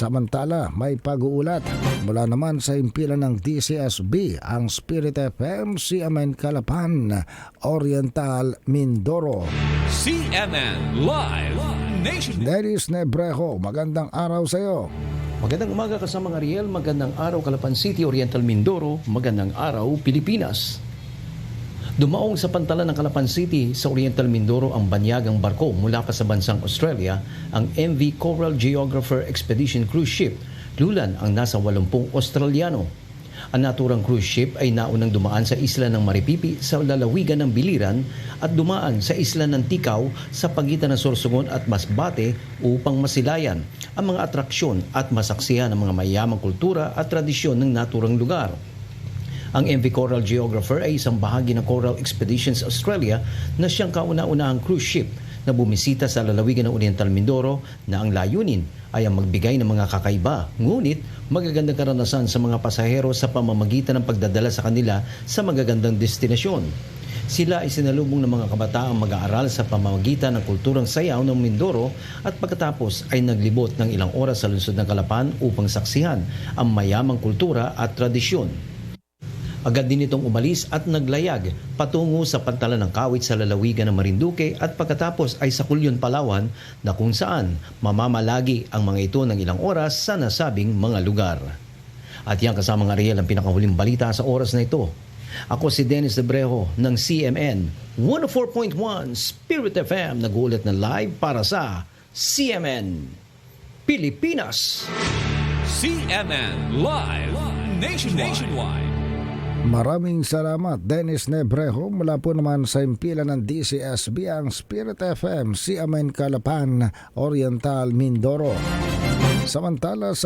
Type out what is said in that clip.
Samantala, may pag-uulat mula naman sa impilan ng DCSB ang Spirit FM CMN Calapan, Oriental, Mindoro. CNN Live Nation. Dennis Nebrejo, magandang araw sa iyo. Magandang umaga kasama mga Ariel, magandang araw Calapan City, Oriental Mindoro, magandang araw Pilipinas. Dumaong sa pantalan ng Calapan City sa Oriental Mindoro ang banyagang barko mula pa sa bansang Australia, ang MV Coral Geographer Expedition Cruise Ship. Lulan ang nasa 80 Australiano. Ang naturang cruise ship ay naunang dumaan sa isla ng Maripipi sa lalawigan ng Biliran at dumaan sa isla ng Tikaw sa pagitan ng Sorsogon at Masbate upang masilayan ang mga atraksyon at masaksihan ng mga mayamang kultura at tradisyon ng naturang lugar. Ang MV Coral Geographer ay isang bahagi ng Coral Expeditions Australia na siyang kauna-unahang cruise ship na bumisita sa lalawigan ng Oriental Mindoro na ang layunin ay ang magbigay ng mga kakaiba, ngunit magagandang karanasan sa mga pasahero sa pamamagitan ng pagdadala sa kanila sa magagandang destinasyon. Sila ay sinalubong ng mga kabataang mag-aaral sa pamamagitan ng kulturang sayaw ng Mindoro at pagkatapos ay naglibot ng ilang oras sa lungsod ng Kalapan upang saksihan ang mayamang kultura at tradisyon. Agad din itong umalis at naglayag patungo sa pantalan ng kawit sa lalawigan ng Marinduque at pagkatapos ay sa Kulyon, Palawan na kung saan mamamalagi ang mga ito ng ilang oras sa nasabing mga lugar. At yan kasama ng Ariel ang pinakahuling balita sa oras na ito. Ako si Dennis Debrejo ng CMN 104.1 Spirit FM nag-uulat na live para sa CMN Pilipinas. CNN Live Nation Nationwide. Maraming salamat Dennis Nebrejo mula po naman sa impilan ng DCSB ang Spirit FM CMN Calapan, Oriental, Mindoro. Samantala sa